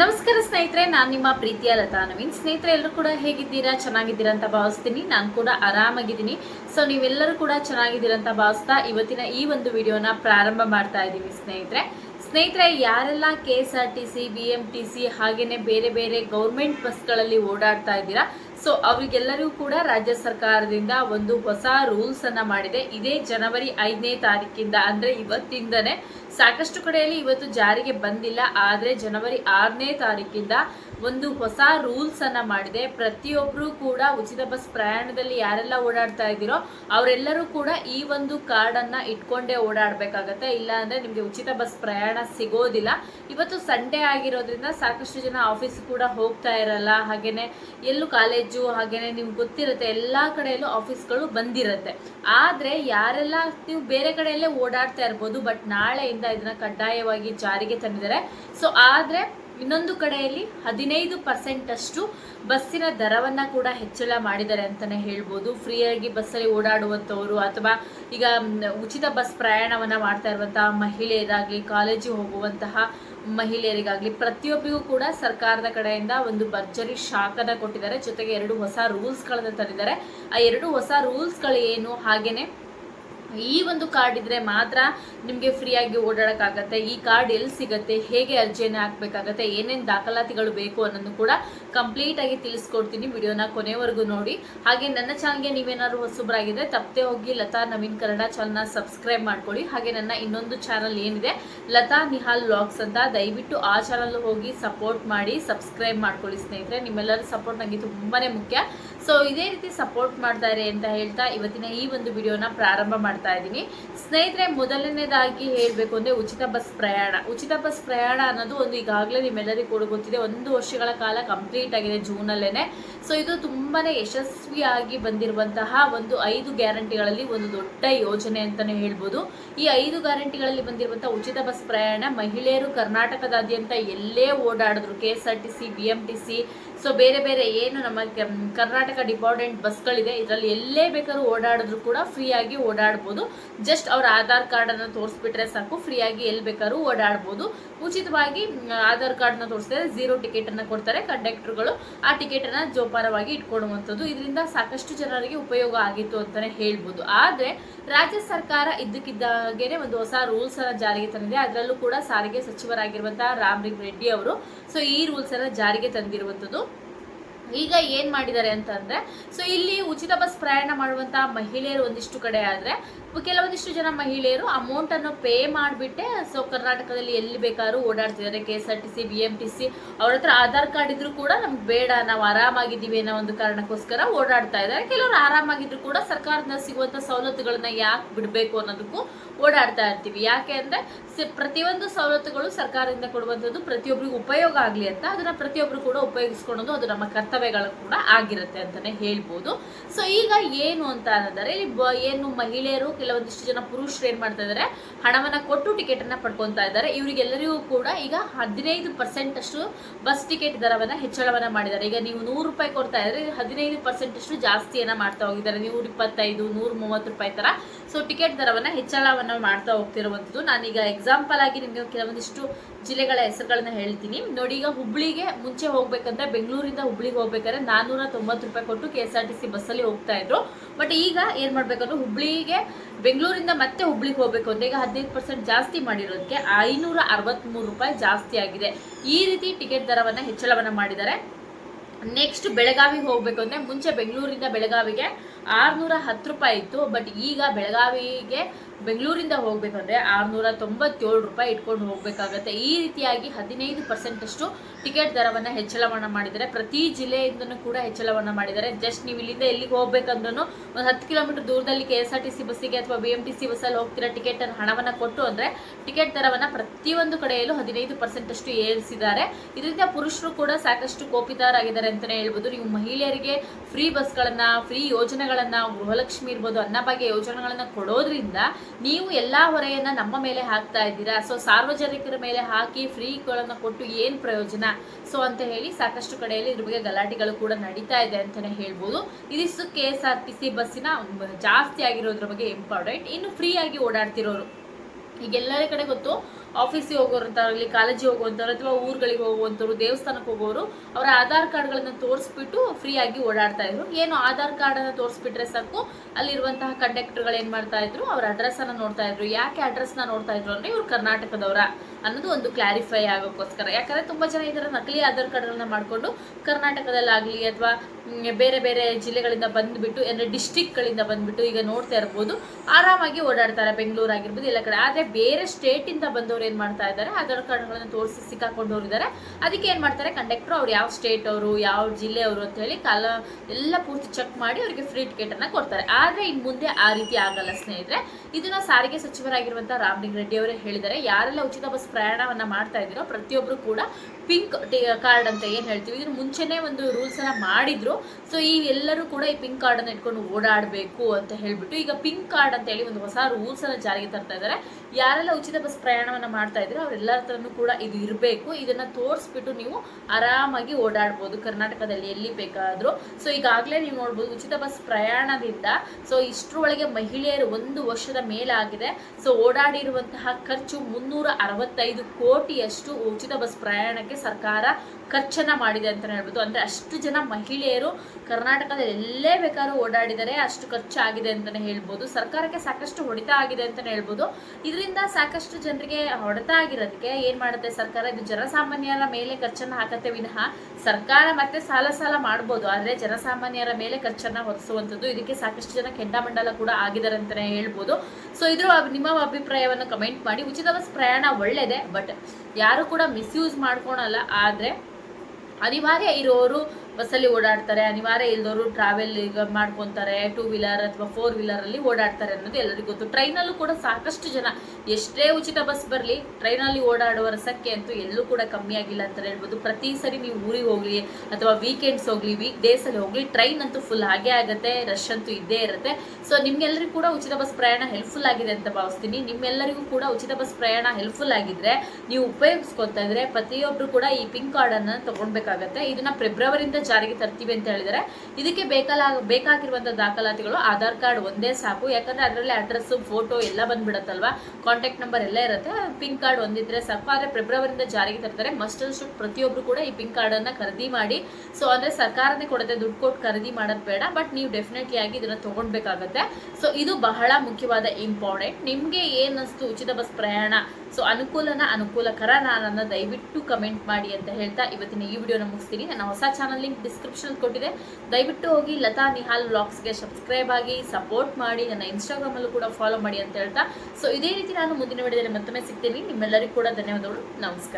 ನಮಸ್ಕಾರ ಸ್ನೇಹಿತರೆ, ನಾನು ನಿಮ್ಮ ಪ್ರೀತಿಯ ಲತಾ ನವೀನ್. ಸ್ನೇಹಿತರೆ, ಎಲ್ಲರೂ ಕೂಡ ಹೇಗಿದ್ದೀರಾ? ಚೆನ್ನಾಗಿದ್ದೀರಾ ಅಂತ ಭಾವಿಸ್ತೀನಿ. ನಾನು ಕೂಡ ಆರಾಮಾಗಿದ್ದೀನಿ. ಸೊ ನೀವೆಲ್ಲರೂ ಕೂಡ ಚೆನ್ನಾಗಿದ್ದೀರಾ ಅಂತ ಭಾವಿಸ್ತಾ ಇವತ್ತಿನ ಈ ಒಂದು ವಿಡಿಯೋನ ಪ್ರಾರಂಭ ಮಾಡ್ತಾ ಇದ್ದೀನಿ ಸ್ನೇಹಿತರೆ. ಸ್ನೇಹಿತರೆ, ಯಾರೆಲ್ಲ K S R T C, B M T C ಹಾಗೆಯೇ ಬೇರೆ ಬೇರೆ ಗೌರ್ಮೆಂಟ್ ಬಸ್ಗಳಲ್ಲಿ ಓಡಾಡ್ತಾ ಇದ್ದೀರಾ? ಸೊ ಅವರಿಗೆಲ್ಲರಿಗೂ ಕೂಡ ರಾಜ್ಯ ಸರ್ಕಾರದಿಂದ ಒಂದು ಹೊಸ ರೂಲ್ಸ್ ಅನ್ನ ಮಾಡಿದೆ. ಇದೇ ಜನವರಿ ಐದನೇ ತಾರೀಕಿಂದ ಅಂದ್ರೆ ಇವತ್ತಿಂದನೇ. ಸಾಕಷ್ಟು ಕಡೆಯಲ್ಲಿ ಇವತ್ತು ಜಾರಿಗೆ ಬಂದಿಲ್ಲ. ಆದ್ರೆ ಜನವರಿ ಆರನೇ ತಾರೀಕಿಂದ ಒಂದು ಹೊಸ ರೂಲ್ಸ್ ಅನ್ನ ಮಾಡಿದೆ. ಪ್ರತಿಯೊಬ್ಬರು ಕೂಡ ಉಚಿತ ಬಸ್ ಪ್ರಯಾಣದಲ್ಲಿ ಯಾರೆಲ್ಲ ಓಡಾಡ್ತಾ ಇದ್ದೀರೋ ಅವರೆಲ್ಲರೂ ಕೂಡ ಈ ಒಂದು ಕಾರ್ಡ್ ಅನ್ನ ಇಟ್ಕೊಂಡೇ ಓಡಾಡ್ಬೇಕಾಗತ್ತೆ. ಇಲ್ಲ ಅಂದ್ರೆ ನಿಮ್ಗೆ ಉಚಿತ ಬಸ್ ಪ್ರಯಾಣ ಸಿಗೋದಿಲ್ಲ. ಇವತ್ತು ಸಂಡೇ ಆಗಿರೋದ್ರಿಂದ ಸಾಕಷ್ಟು ಜನ ಆಫೀಸ್ ಕೂಡ ಹೋಗ್ತಾ ಇರಲ್ಲ. ಹಾಗೇನೆ ಎಲ್ಲೂ ಕಾಲೇಜು ಹಾಗೇನೆ ನಿಮ್ಗೆ ಗೊತ್ತಿರುತ್ತೆ, ಎಲ್ಲ ಕಡೆಯಲ್ಲೂ ಆಫೀಸ್ಗಳು ಬಂದಿರುತ್ತೆ. ಆದ್ರೆ ಯಾರೆಲ್ಲ ನೀವು ಬೇರೆ ಕಡೆಯಲ್ಲೇ ಓಡಾಡ್ತಾ ಇರ್ಬೋದು ಬಟ್ ನಾಳೆಯಿಂದ ಇದನ್ನ ಕಡ್ಡಾಯವಾಗಿ ಜಾರಿಗೆ ತಂದಿದ್ದಾರೆ. ಸೊ ಆದ್ರೆ ಇನ್ನೊಂದು ಕಡೆಯಲ್ಲಿ ಹದಿನೈದು ಪರ್ಸೆಂಟ್ ಅಷ್ಟು ಬಸ್ಸಿನ ದರವನ್ನ ಕೂಡ ಹೆಚ್ಚಳ ಮಾಡಿದ್ದಾರೆ ಅಂತಾನೆ ಹೇಳ್ಬೋದು. ಫ್ರೀಯಾಗಿ ಬಸ್ಸಲ್ಲಿ ಓಡಾಡುವಂಥವ್ರು ಅಥವಾ ಈಗ ಉಚಿತ ಬಸ್ ಪ್ರಯಾಣವನ್ನ ಮಾಡ್ತಾ ಇರುವಂತಹ ಮಹಿಳೆಯರಾಗ್ಲಿ, ಕಾಲೇಜಿಗೆ ಹೋಗುವಂತಹ ಮಹಿಳೆಯರಿಗಾಗ್ಲಿ, ಪ್ರತಿಯೊಬ್ಬರಿಗೂ ಕೂಡ ಸರ್ಕಾರದ ಕಡೆಯಿಂದ ಒಂದು ಭರ್ಜರಿ ಶಾಖನ ಕೊಟ್ಟಿದ್ದಾರೆ. ಜೊತೆಗೆ ಎರಡು ಹೊಸ ರೂಲ್ಸ್ಗಳನ್ನು ತಂದಿದ್ದಾರೆ. ಆ ಎರಡು ಹೊಸ ರೂಲ್ಸ್ಗಳು ಏನು? ಹಾಗೇನೆ ಈ ಒಂದು ಕಾರ್ಡ್ ಇದ್ರೆ ಮಾತ್ರ ನಿಮಗೆ ಫ್ರೀಯಾಗಿ ಓಡಾಡೋಕ್ಕಾಗತ್ತೆ. ಈ ಕಾರ್ಡ್ ಎಲ್ಲಿ ಸಿಗತ್ತೆ? ಹೇಗೆ ಅರ್ಜಿಯನ್ನು ಹಾಕ್ಬೇಕಾಗತ್ತೆ? ಏನೇನು ದಾಖಲಾತಿಗಳು ಬೇಕು ಅನ್ನೋದು ಕೂಡ ಕಂಪ್ಲೀಟ್ ಆಗಿ ತಿಳಿಸ್ಕೊಡ್ತೀನಿ ವಿಡಿಯೋನ ಕೊನೆವರೆಗೂ ನೋಡಿ. ಹಾಗೆ ನನ್ನ ಚಾನಲ್ಗೆ ನೀವೇನಾದ್ರು ಹೊಸಬ್ರಾಗಿದ್ರೆ ತಪ್ಪದೆ ಹೋಗಿ ಲತಾ ನವೀನ್ ಕನ್ನಡ ಚಾನಲ್ನ ಸಬ್ಸ್ಕ್ರೈಬ್ ಮಾಡ್ಕೊಳ್ಳಿ. ಹಾಗೆ ನನ್ನ ಇನ್ನೊಂದು ಚಾನಲ್ ಏನಿದೆ? ಲತಾ ನಿಹಾಲ್ ವ್ಲಾಗ್ಸ್ ಅಂತ ದಯವಿಟ್ಟು ಆ ಚಾನಲ್ ಹೋಗಿ ಸಪೋರ್ಟ್ ಮಾಡಿ ಸಬ್ಸ್ಕ್ರೈಬ್ ಮಾಡ್ಕೊಳ್ಳಿ ಸ್ನೇಹಿತರೆ. ನಿಮ್ಮೆಲ್ಲರ ಸಪೋರ್ಟ್ ನನಗೆ ತುಂಬಾನೇ ಮುಖ್ಯ. ಸೊ ಇದೇ ರೀತಿ ಸಪೋರ್ಟ್ ಮಾಡ್ತಾರೆ ಅಂತ ಹೇಳ್ತಾ ಇವತ್ತಿನ ಈ ಒಂದು ವಿಡಿಯೋನ ಪ್ರಾರಂಭ ಮಾಡ್ತಾ ಇದ್ದೀನಿ. ಸ್ನೇಹಿತರೆ, ಮೊದಲನೇದಾಗಿ ಹೇಳಬೇಕು ಅಂದರೆ ಉಚಿತ ಬಸ್ ಪ್ರಯಾಣ. ಉಚಿತ ಬಸ್ ಪ್ರಯಾಣ ಅನ್ನೋದು ಒಂದು ಈಗಾಗಲೇ ನಿಮ್ಮೆಲ್ಲರಿಗೂ ಕೂಡ ಗೊತ್ತಿದೆ. ಒಂದು ವರ್ಷಗಳ ಕಾಲ ಕಂಪ್ಲೀಟ್ ಆಗಿದೆ ಜೂನ್ ಅಲ್ಲೇನೆ ಸೊ ಇದು ತುಂಬಾನೇ ಯಶಸ್ವಿಯಾಗಿ ಬಂದಿರುವಂತಹ ಒಂದು ಐದು ಗ್ಯಾರಂಟಿಗಳಲ್ಲಿ ಒಂದು ದೊಡ್ಡ ಯೋಜನೆ ಅಂತಾನೆ ಹೇಳ್ಬೋದು. ಈ ಐದು ಗ್ಯಾರಂಟಿಗಳಲ್ಲಿ ಬಂದಿರುವಂತಹ ಉಚಿತ ಬಸ್ ಪ್ರಯಾಣ ಮಹಿಳೆಯರು ಕರ್ನಾಟಕದಾದ್ಯಂತ ಎಲ್ಲೇ ಓಡಾಡಿದ್ರು. K S R T C B M T C so ಬೇರೆ ಬೇರೆ ಏನು ನಮ್ಮ ಕರ್ನಾಟಕ ಡಿಪಾರ್ಟ್ಮೆಂಟ್ ಬಸ್ಗಳಿದೆ ಇದರಲ್ಲಿ ಎಲ್ಲೇ ಬೇಕಾದ್ರೂ ಓಡಾಡಿದ್ರು ಕೂಡ ಫ್ರೀಯಾಗಿ ಓಡಾಡ್ಬೋದು. ಜಸ್ಟ್ ಅವ್ರ ಆಧಾರ್ ಕಾರ್ಡ್ ಅನ್ನ ತೋರಿಸ್ಬಿಟ್ರೆ ಸಾಕು. ಫ್ರೀಯಾಗಿ ಎಲ್ಲಿ ಬೇಕಾದ್ರೂ ಓಡಾಡ್ಬೋದು. ಉಚಿತವಾಗಿ ಆಧಾರ್ ಕಾರ್ಡ್ನ ತೋರಿಸಿದ್ರೆ ಝೀರೋ ಟಿಕೆಟ್ ಅನ್ನ ಕೊಡ್ತಾರೆ ಕಂಡಕ್ಟರ್ಗಳು ಆ ಟಿಕೆಟ್ ಅನ್ನ ಜೋಪಾನವಾಗಿ ಇಟ್ಕೊಳ್ಳುವಂಥದ್ದು. ಇದರಿಂದ ಸಾಕಷ್ಟು ಜನರಿಗೆ ಉಪಯೋಗ ಆಗಿತ್ತು ಅಂತಾನೆ ಹೇಳ್ಬೋದು. ಆದರೆ, ರಾಜ್ಯ ಸರ್ಕಾರ ಇದ್ದಕ್ಕಿದ್ದಾಗೇನೆ ಒಂದು ಹೊಸ ರೂಲ್ಸ್ ಅನ್ನ ಜಾರಿಗೆ ತಂದಿದೆ. ಅದರಲ್ಲೂ ಕೂಡ ಸಾರಿಗೆ ಸಚಿವರಾಗಿರುವಂತಹ ರಾಮಲಿಂಗ್ ರೆಡ್ಡಿ ಅವರು. ಸೊ ಈ ರೂಲ್ಸ್ ಅನ್ನ ಜಾರಿಗೆ ತಂದಿರುವಂಥದ್ದು. ಈಗ ಏನ್ ಮಾಡಿದ್ದಾರೆ ಅಂತಂದ್ರೆ ಸೊ ಇಲ್ಲಿ ಉಚಿತ ಬಸ್ ಪ್ರಯಾಣ ಮಾಡುವಂತ ಮಹಿಳೆಯರು ಒಂದಿಷ್ಟು ಕಡೆ ಆದ್ರೆ, ಕೆಲವೊಂದಿಷ್ಟು ಜನ ಮಹಿಳೆಯರು ಅಮೌಂಟ್ ಅನ್ನು ಪೇ ಮಾಡಿಬಿಟ್ಟೆ ಸೊ ಕರ್ನಾಟಕದಲ್ಲಿ ಎಲ್ಲಿ ಬೇಕಾದ್ರೂ ಓಡಾಡ್ತಿದ್ದಾರೆ K S R T C B M T C ಅವ್ರ ಹತ್ರ ಆಧಾರ್ ಕಾರ್ಡ್ ಇದ್ರೂ ಕೂಡ ನಮ್ಗೆ ಬೇಡ, ನಾವು ಆರಾಮಾಗಿದ್ದೀವಿ ಅನ್ನೋ ಒಂದು ಕಾರಣಕ್ಕೋಸ್ಕರ ಓಡಾಡ್ತಾ ಇದ್ದಾರೆ. ಕೆಲವರು ಆರಾಮಾಗಿದ್ರು ಕೂಡ ಸರ್ಕಾರದಿಂದ ಸಿಗುವಂತ ಸವಲತ್ತುಗಳನ್ನ ಯಾಕೆ ಬಿಡಬೇಕು ಅನ್ನೋದಕ್ಕೂ ಓಡಾಡ್ತಾ ಇರ್ತೀವಿ. ಯಾಕೆ ಅಂದರೆ ಪ್ರತಿಯೊಂದು ಸವಲತ್ತುಗಳು ಸರ್ಕಾರದಿಂದ ಕೊಡುವಂಥದ್ದು ಪ್ರತಿಯೊಬ್ಬರಿಗೂ ಉಪಯೋಗ ಆಗಲಿ ಅಂತ ಅದನ್ನ ಪ್ರತಿಯೊಬ್ಬರು ಕೂಡ ಉಪಯೋಗಿಸ್ಕೊಳ್ಳೋದು ಅದು ನಮ್ಮ ಕರ್ತವ್ಯಗಳು ಕೂಡ ಆಗಿರುತ್ತೆ ಅಂತಾನೆ ಹೇಳ್ಬೋದು. ಸೊ ಈಗ ಏನು ಅಂತ ಅಂದರೆ ಏನು ಮಹಿಳೆಯರು ಕೆಲವೊಂದಿಷ್ಟು ಜನ ಪುರುಷರು ಏನ್ ಮಾಡ್ತಾ ಇದ್ದಾರೆ ಹಣವನ್ನ ಕೊಟ್ಟು ಟಿಕೆಟ್ ಅನ್ನ ಪಡ್ಕೊಂತಾ ಇದ್ದಾರೆ ಇವರಿಗೆಲ್ಲರಿಗೂ ಕೂಡ ಈಗ ಹದಿನೈದು ಪರ್ಸೆಂಟ್ ಅಷ್ಟು ಬಸ್ ಟಿಕೆಟ್ ದರವನ್ನ ಹೆಚ್ಚಳವನ್ನ ಮಾಡಿದ್ದಾರೆ. ಈಗ ನೀವು ನೂರು ರೂಪಾಯಿ ಕೊಡ್ತಾ ಇದ್ರೆ ಹದಿನೈದು ಪರ್ಸೆಂಟ್ ಅಷ್ಟು ಜಾಸ್ತಿಯನ್ನ ಮಾಡ್ತಾ ಹೋಗಿದ್ದಾರೆ. ನೂರ ಇಪ್ಪತ್ತೈದು, ನೂರ, ಮೂವತ್ತು ರೂಪಾಯಿ ತರ. ಸೊ ಟಿಕೆಟ್ ದರವನ್ನ ಹೆಚ್ಚಳವನ್ನ ಮಾಡ್ತಾ ಹೋಗ್ತಿರುವಂಥದ್ದು. ನಾನೀಗ ಎಕ್ಸಾಂಪಲ್ ಆಗಿ ನಿಮಗೆ ಕೆಲವೊಂದಿಷ್ಟು ಜಿಲ್ಲೆಗಳ ಹೆಸರುಗಳನ್ನ ಹೇಳ್ತೀನಿ. ನೋಡಿ, ಈಗ ಹುಬ್ಳಿಗೆ ಮುಂಚೆ ಹೋಗ್ಬೇಕಂದ್ರೆ ಬೆಂಗಳೂರಿಂದ ಹುಬ್ಳಿಗೆ ಹೋಗ್ಬೇಕಾದ್ರೆ ನಾನ್ನೂರ ತೊಂಬತ್ತು ರೂಪಾಯಿ ಕೊಟ್ಟು K S R T C ಬಸ್ಸಲ್ಲಿ ಹೋಗ್ತಾ ಇದ್ರು. ಬಟ್ ಈಗ ಏನು ಮಾಡ್ಬೇಕಂದ್ರೆ ಹುಬ್ಳಿಗೆ, ಬೆಂಗಳೂರಿಂದ ಮತ್ತೆ ಹುಬ್ಳಿಗೆ ಹೋಗ್ಬೇಕು ಅಂದ್ರೆ ಈಗ ಹದಿನೈದು ಪರ್ಸೆಂಟ್ ಜಾಸ್ತಿ ಮಾಡಿರೋದಕ್ಕೆ ಐನೂರ ಅರವತ್ತ್ಮೂರು ರೂಪಾಯಿ ಜಾಸ್ತಿ ಆಗಿದೆ. ಈ ರೀತಿ ಟಿಕೆಟ್ ದರವನ್ನ ಹೆಚ್ಚಳವನ್ನ ಮಾಡಿದ್ದಾರೆ. ನೆಕ್ಸ್ಟ್ ಬೆಳಗಾವಿಗೆ ಹೋಗ್ಬೇಕು ಅಂದ್ರೆ ಮುಂಚೆ ಬೆಂಗಳೂರಿಂದ ಬೆಳಗಾವಿಗೆ ಆರ್ನೂರ ಹತ್ತು ರೂಪಾಯಿ ಇತ್ತು. ಬಟ್ ಈಗ ಬೆಳಗಾವಿಗೆ ಬೆಂಗಳೂರಿಂದ ಹೋಗಬೇಕಂದ್ರೆ ಆರುನೂರ ತೊಂಬತ್ತೇಳು ರೂಪಾಯಿ ಇಟ್ಕೊಂಡು ಹೋಗಬೇಕಾಗತ್ತೆ. ಈ ರೀತಿಯಾಗಿ ಹದಿನೈದು ಪರ್ಸೆಂಟಷ್ಟು ಟಿಕೆಟ್ ದರವನ್ನು ಹೆಚ್ಚಳವನ್ನು ಮಾಡಿದ್ದಾರೆ. ಪ್ರತಿ ಜಿಲ್ಲೆಯಿಂದನೂ ಕೂಡ ಹೆಚ್ಚಳವನ್ನು ಮಾಡಿದ್ದಾರೆ. ಜಸ್ಟ್ ನೀವು ಇಲ್ಲಿಂದ ಎಲ್ಲಿಗೆ ಹೋಗಬೇಕಂದ್ರೂ ಒಂದು ಹತ್ತು ಕಿಲೋಮೀಟರ್ ದೂರದಲ್ಲಿ K S R T C ಬಸ್ಸಿಗೆ ಅಥವಾ ಬಿ ಎಂ ಟಿ ಸಿ ಬಸ್ಸಲ್ಲಿ ಹೋಗ್ತಿರೋ ಟಿಕೆಟ್ ಹಣವನ್ನು ಕೊಟ್ಟು ಅಂದರೆ ಟಿಕೆಟ್ ದರವನ್ನು ಪ್ರತಿಯೊಂದು ಕಡೆಯಲ್ಲೂ ಹದಿನೈದು ಪರ್ಸೆಂಟಷ್ಟು ಏರಿಸಿದ್ದಾರೆ. ಇದರಿಂದ ಪುರುಷರು ಕೂಡ ಸಾಕಷ್ಟು ಕೋಪಿತರಾಗಿದ್ದಾರೆ ಅಂತಲೇ ಹೇಳ್ಬೋದು. ನೀವು ಮಹಿಳೆಯರಿಗೆ ಫ್ರೀ ಬಸ್ಗಳನ್ನು ಫ್ರೀ ಯೋಜನೆಗಳನ್ನು, ಗೃಹಲಕ್ಷ್ಮಿ ಇರ್ಬೋದು, ಅನ್ನಭಾಗ್ಯ ಯೋಜನೆಗಳನ್ನು ಕೊಡೋದ್ರಿಂದ ನೀವು ಎಲ್ಲ ಹೊರೆಯನ್ನು ನಮ್ಮ ಮೇಲೆ ಹಾಕ್ತಾ ಇದ್ದೀರಾ? ಸೊ ಸಾರ್ವಜನಿಕರ ಮೇಲೆ ಹಾಕಿ ಫ್ರೀಗಳನ್ನು ಕೊಟ್ಟು ಏನು ಪ್ರಯೋಜನ? ಸೊ ಅಂತ ಹೇಳಿ ಸಾಕಷ್ಟು ಕಡೆಯಲ್ಲಿ ಇದ್ರ ಬಗ್ಗೆ ಗಲಾಟೆಗಳು ಕೂಡ ನಡೀತಾ ಇದೆ ಅಂತಾನೆ ಹೇಳ್ಬೋದು. ಇದಿಷ್ಟು K S R T C ಬಸ್ಸಿನ ಜಾಸ್ತಿ ಆಗಿರೋದ್ರ ಬಗ್ಗೆ ಇಂಪಾರ್ಟೆಂಟ್ ಇನ್ನು ಫ್ರೀ ಆಗಿ ಓಡಾಡ್ತಿರೋರು. ಈಗ ಎಲ್ಲರ ಕಡೆ ಗೊತ್ತು ಆಫೀಸಿಗೆ ಹೋಗೋರಂತಾಗಲಿ ಕಾಲೇಜಿಗೆ ಹೋಗುವಂಥವ್ರು ಅಥವಾ ಊರುಗಳಿಗೆ ಹೋಗುವಂಥವ್ರು ದೇವಸ್ಥಾನಕ್ಕೆ ಹೋಗೋರು, ಅವರ ಆಧಾರ್ ಕಾರ್ಡ್ಗಳನ್ನ ತೋರಿಸ್ಬಿಟ್ಟು ಫ್ರೀ ಆಗಿ ಓಡಾಡ್ತಾ ಇದ್ರು. ಏನು ಆಧಾರ್ ಕಾರ್ಡನ್ನು ತೋರಿಸ್ಬಿಟ್ರೆ ಸಾಕು, ಅಲ್ಲಿರುವಂತಹ ಕಂಡಕ್ಟರ್ಗಳು ಏನು ಮಾಡ್ತಾ ಇದ್ರು, ಅವ್ರ ಅಡ್ರೆಸ್ಸನ್ನು ನೋಡ್ತಾ ಇದ್ರು. ಯಾಕೆ ಅಡ್ರೆಸ್ನ ನೋಡ್ತಾ ಇದ್ರು ಅಂದರೆ ಇವ್ರು ಕರ್ನಾಟಕದವರ. ಅನ್ನೋದು ಒಂದು ಕ್ಲಾರಿಫೈ ಆಗೋಕ್ಕೋಸ್ಕರ. ಯಾಕಂದರೆ ತುಂಬ ಜನ ಈ ನಕಲಿ ಆಧಾರ್ ಕಾರ್ಡ್ಗಳನ್ನ ಮಾಡಿಕೊಂಡು ಕರ್ನಾಟಕದಲ್ಲಾಗಲಿ ಅಥವಾ ಬೇರೆ ಬೇರೆ ಜಿಲ್ಲೆಗಳಿಂದ ಬಂದುಬಿಟ್ಟು, ಅಂದರೆ ಡಿಸ್ಟಿಕ್ಗಳಿಂದ ಬಂದುಬಿಟ್ಟು ಈಗ ನೋಡ್ತಾ ಇರ್ಬೋದು, ಆರಾಮಾಗಿ ಓಡಾಡ್ತಾರೆ. ಬೆಂಗಳೂರು ಆಗಿರ್ಬೋದು, ಎಲ್ಲ ಕಡೆ. ಆದರೆ ಬೇರೆ ಸ್ಟೇಟಿಂದ ಬಂದವರು ಏನು ಮಾಡ್ತಾ ಇದ್ದಾರೆ? ಆಧಾರ್ ಕಾರ್ಡ್ಗಳನ್ನು ತೋರಿಸಿ ಸಿಕ್ಕಾಕೊಂಡವ್ರು ಇದ್ದಾರೆ ಅದಕ್ಕೆ ಏನು ಮಾಡ್ತಾರೆ? ಕಂಡಕ್ಟ್ರು ಅವ್ರು ಯಾವ ಸ್ಟೇಟ್ ಅವರು, ಯಾವ ಜಿಲ್ಲೆಯವರು ಅಂತ ಹೇಳಿ ಕಾಲ ಎಲ್ಲ ಪೂರ್ತಿ ಚೆಕ್ ಮಾಡಿ ಅವರಿಗೆ ಫ್ರೀ ಟಿಕೆಟನ್ನು ಕೊಡ್ತಾರೆ. ಆದರೆ ಇನ್ನು ಮುಂದೆ ಆ ರೀತಿ ಆಗಲ್ಲ ಸ್ನೇಹಿತರೆ. ಇದನ್ನ ಸಾರಿಗೆ ಸಚಿವರಾಗಿರುವಂಥ ರಾಮಲಿಂಗ ರೆಡ್ಡಿ ಅವರೇ ಹೇಳಿದ್ದಾರೆ. ಯಾರೆಲ್ಲ ಉಚಿತ ಬಸ್ ಪ್ರಯಾಣವನ್ನ ಮಾಡ್ತಾ ಇದ್ದೀರೋ ಪ್ರತಿಯೊಬ್ಬರು ಕೂಡ ಪಿಂಕ್ ಕಾರ್ಡ್ ಅಂತ ಏನು ಹೇಳ್ತೀವಿ, ಇದ್ರ ಮುಂಚೆನೇ ಒಂದು ರೂಲ್ಸ್ ಅನ್ನ ಮಾಡಿದ್ರು. ಸೊ ಈ ಎಲ್ಲರೂ ಕೂಡ ಈ ಪಿಂಕ್ ಕಾರ್ಡ್ ಅನ್ನ ಇಟ್ಕೊಂಡು ಓಡಾಡಬೇಕು ಅಂತ ಹೇಳ್ಬಿಟ್ಟು, ಈಗ ಪಿಂಕ್ ಕಾರ್ಡ್ ಅಂತ ಹೇಳಿ ಒಂದು ಹೊಸ ರೂಲ್ಸ್ ಅನ್ನ ಜಾರಿಗೆ ತರ್ತಾ ಇದ್ದಾರೆ ಯಾರೆಲ್ಲ ಉಚಿತ ಬಸ್ ಪ್ರಯಾಣವನ್ನ ಮಾಡ್ತಾ ಇದ್ದೀರೋ ಅವರೆಲ್ಲರ ಹತ್ರನೂ ಕೂಡ ಇದು ಇರಬೇಕು. ಇದನ್ನ ತೋರಿಸ್ಬಿಟ್ಟು ನೀವು ಆರಾಮಾಗಿ ಓಡಾಡ್ಬೋದು. ಕರ್ನಾಟಕದಲ್ಲಿ ಎಲ್ಲಿ ಬೇಕಾದರೂ. ಸೊ ಈಗಾಗಲೇ ನೀವು ನೋಡ್ಬೋದು, ಉಚಿತ ಬಸ್ ಪ್ರಯಾಣದಿಂದ ಸೊ ಇಷ್ಟರೊಳಗೆ ಮಹಿಳೆಯರು ಒಂದು ವರ್ಷದ ಮೇಲಾಗಿದೆ. ಸೊ ಓಡಾಡಿರುವಂತಹ ಖರ್ಚು ಮುನ್ನೂರ ಅರವತ್ತೈದು ಕೋಟಿಯಷ್ಟು ಉಚಿತ ಬಸ್ ಪ್ರಯಾಣಕ್ಕೆ ಸರ್ಕಾರ ಖರ್ಚನ್ನು ಮಾಡಿದೆ ಅಂತಲೇ ಹೇಳ್ಬೋದು. ಅಂದರೆ ಅಷ್ಟು ಜನ ಮಹಿಳೆಯರು ಕರ್ನಾಟಕದ ಎಲ್ಲೇ ಬೇಕಾದ್ರೂ ಓಡಾಡಿದರೆ ಅಷ್ಟು ಖರ್ಚು ಆಗಿದೆ ಅಂತಲೇ ಹೇಳ್ಬೋದು. ಸರ್ಕಾರಕ್ಕೆ ಸಾಕಷ್ಟು ಹೊಡೆತ ಆಗಿದೆ ಅಂತಲೇ ಹೇಳ್ಬೋದು. ಇದರಿಂದ ಸಾಕಷ್ಟು ಜನರಿಗೆ ಹೊಡೆತ ಆಗಿರೋದಕ್ಕೆ ಏನು ಮಾಡುತ್ತೆ ಸರ್ಕಾರ? ಇದು ಜನಸಾಮಾನ್ಯರ ಮೇಲೆ ಖರ್ಚನ್ನು ಹಾಕತ್ತೆ ವಿನಃ ಸರ್ಕಾರ ಮತ್ತೆ ಸಾಲ ಸಾಲ ಮಾಡ್ಬೋದು. ಆದರೆ ಜನಸಾಮಾನ್ಯರ ಮೇಲೆ ಖರ್ಚನ್ನು ಹೊರಿಸುವಂಥದ್ದು ಇದಕ್ಕೆ ಸಾಕಷ್ಟು ಜನ ಕೆಂಡಾಮಂಡಲ ಕೂಡ ಆಗಿದ್ದಾರೆ ಅಂತಲೇ ಹೇಳ್ಬೋದು. ಸೊ ಇದ್ರ ನಿಮ್ಮ ಅಭಿಪ್ರಾಯವನ್ನು ಕಮೆಂಟ್ ಮಾಡಿ. ಉಚಿತ ಬಸ್ ಪ್ರಯಾಣ ಒಳ್ಳೆಯದೇ ಬಟ್ ಯಾರು ಕೂಡ ಮಿಸ್ಯೂಸ್ ಮಾಡ್ಕೊಳಲ್ಲ. ಆದರೆ ಅನಿವಾರ್ಯ ಇರೋರು ಬಸ್ಸಲ್ಲಿ ಓಡಾಡ್ತಾರೆ. ಅನಿವಾರ್ಯ ಇಲ್ದವರು ಟ್ರಾವೆಲ್ ಮಾಡ್ಕೊತಾರೆ ಟೂ ವೀಲರ್ ಅಥವಾ ಫೋರ್ ವೀಲರಲ್ಲಿ ಓಡಾಡ್ತಾರೆ ಅನ್ನೋದು ಎಲ್ಲರಿಗೂ ಗೊತ್ತು. ಟ್ರೈನಲ್ಲೂ ಕೂಡ ಸಾಕಷ್ಟು ಜನ, ಎಷ್ಟೇ ಉಚಿತ ಬಸ್ ಬರಲಿ ಟ್ರೈನಲ್ಲಿ ಓಡಾಡುವರ ಸಂಖ್ಯೆ ಅಂತೂ ಎಲ್ಲೂ ಕೂಡ ಕಮ್ಮಿ ಆಗಿಲ್ಲ ಅಂತ ಹೇಳ್ಬೋದು. ಪ್ರತಿ ಸರಿ ನೀವು ಊರಿಗೆ ಹೋಗಲಿ ಅಥವಾ ವೀಕೆಂಡ್ಸ್ ಹೋಗಲಿ ವೀಕ್ ಡೇಸಲ್ಲಿ ಹೋಗಲಿ ಟ್ರೈನ್ ಅಂತೂ ಫುಲ್ ಹಾಗೆ ಆಗುತ್ತೆ ರಶ್ ಅಂತೂ ಇದ್ದೇ ಇರುತ್ತೆ. ಸೊ ನಿಮ್ಗೆಲ್ಲರಿಗೂ ಕೂಡ ಉಚಿತ ಬಸ್ ಪ್ರಯಾಣ ಹೆಲ್ಪ್ಫುಲ್ ಆಗಿದೆ ಅಂತ ಭಾವಿಸ್ತೀನಿ. ನಿಮ್ಮೆಲ್ಲರಿಗೂ ಕೂಡ ಉಚಿತ ಬಸ್ ಪ್ರಯಾಣ ಹೆಲ್ಪ್ಫುಲ್ ಆಗಿದ್ರೆ ನೀವು ಉಪಯೋಗಿಸ್ಕೊತಾ ಇದ್ರೆ ಪ್ರತಿಯೊಬ್ಬರು ಕೂಡ ಈ ಪಿಂಕ್ ಕಾರ್ಡನ್ನು ತಗೊಳ್ಬೇಕಾಗತ್ತೆ ಇದನ್ನ ಫೆಬ್ರವರಿಯಿಂದ ಜಾರಿಗೆ ತರ್ತೀವಿ ಅಂತ ಹೇಳಿದರೆ ಇದಕ್ಕೆ ಬೇಕಲ್ಲ ಬೇಕಾಗಿರುವಂಥ ದಾಖಲಾತಿಗಳು ಆಧಾರ್ ಕಾರ್ಡ್ ಒಂದೇ ಸಾಕು. ಯಾಕಂದ್ರೆ ಅದರಲ್ಲಿ ಅಡ್ರೆಸ್ ಫೋಟೋ ಎಲ್ಲ ಬಂದ್ಬಿಡತ್ತಲ್ವಾ? ಕಾಂಟ್ಯಾಕ್ಟ್ ನಂಬರ್ ಎಲ್ಲ ಇರುತ್ತೆ. ಪಿಂಕ್ ಕಾರ್ಡ್ ಒಂದಿದ್ರೆ ಸಾಕು. ಆದರೆ ಫೆಬ್ರವರಿಯಿಂದ ಜಾರಿಗೆ ತರ್ತಾರೆ. ಮಸ್ಟ್ ಶುಡ್ ಪ್ರತಿಯೊಬ್ಬರು ಕೂಡ ಈ ಪಿಂಕ್ ಕಾರ್ಡನ್ನು ಖರೀದಿ ಮಾಡಿ. ಸೊ ಅಂದರೆ ಸರ್ಕಾರನೇ ಕೊಡುತ್ತೆ ದುಡ್ಡು ಕೊಟ್ಟು ಖರೀದಿ ಮಾಡೋದು ಬೇಡ. ಬಟ್ ನೀವು ಡೆಫಿನೆಟ್ಲಿ ಆಗಿ ಇದನ್ನು ತೊಗೊಳ್ಬೇಕಾಗತ್ತೆ ಸೊ ಇದು ಬಹಳ ಮುಖ್ಯವಾದ ಇಂಪಾರ್ಟೆಂಟ್ ನಿಮಗೆ ಏನಿಸ್ತು ಉಚಿತ ಬಸ್ ಪ್ರಯಾಣ ಸೊ ಅನುಕೂಲನ ಅನುಕೂಲಕರ ನಾನು ದಯವಿಟ್ಟು ಕಮೆಂಟ್ ಮಾಡಿ ಅಂತ ಹೇಳ್ತಾ ಇವತ್ತಿನ ಈ ವಿಡಿಯೋನ ಮುಗಿಸ್ತೀನಿ. ನನ್ನ ಹೊಸ ಚಾನಲ್ ಲಿಂಕ್ ಡಿಸ್ಕ್ರಿಪ್ಷನ್ ಕೊಟ್ಟಿದೆ. ದಯವಿಟ್ಟು ಹೋಗಿ ಲತಾ ನಿಹಾಲ್ ವ್ಲಾಗ್ಸ್ಗೆ ಸಬ್ಸ್ಕ್ರೈಬ್ ಆಗಿ ಸಪೋರ್ಟ್ ಮಾಡಿ, ನನ್ನ ಇನ್ಸ್ಟಾಗ್ರಾಮಲ್ಲೂ ಕೂಡ ಫಾಲೋ ಮಾಡಿ ಅಂತ ಹೇಳ್ತಾ. ಸೊ ಇದೇ ರೀತಿ ನಾನು ಮುಂದಿನ ವಿಡಿಯೋದಲ್ಲಿ ಮತ್ತೊಮ್ಮೆ ಸಿಗ್ತೀನಿ. ನಿಮ್ಮೆಲ್ಲರಿಗೂ ಕೂಡ ಧನ್ಯವಾದಗಳು. ನಮಸ್ಕಾರ.